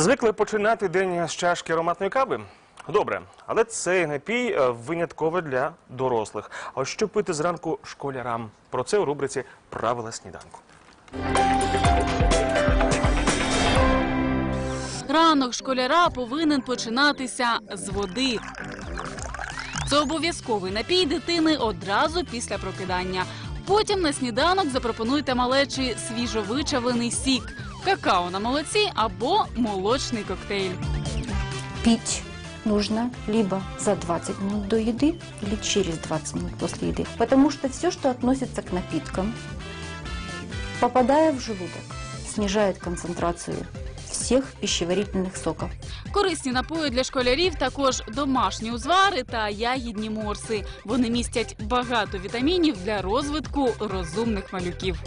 Звикли починати день з чашки ароматної кави? Добре, але цей напій е, винятково для дорослих. А що пити зранку школярам? Про це у рубриці Правила сніданку. Ранок школяра повинен починатися з води. Це обов'язковий напій дитини одразу після прокидання. Потім на сніданок запропонуйте малечі свіжовичавлений сік, какао на молоці або молочний коктейль. Пить нужно либо за 20 минут до еды, или через 20 минут после еды. Потому что все, что относится к напиткам, попадая в желудок, снижает концентрацию всех пищеварительных соков. Корисні напої для школярів також домашні узвари та ягідні морси. Вони містять багато вітамінів для розвитку розумних малюків.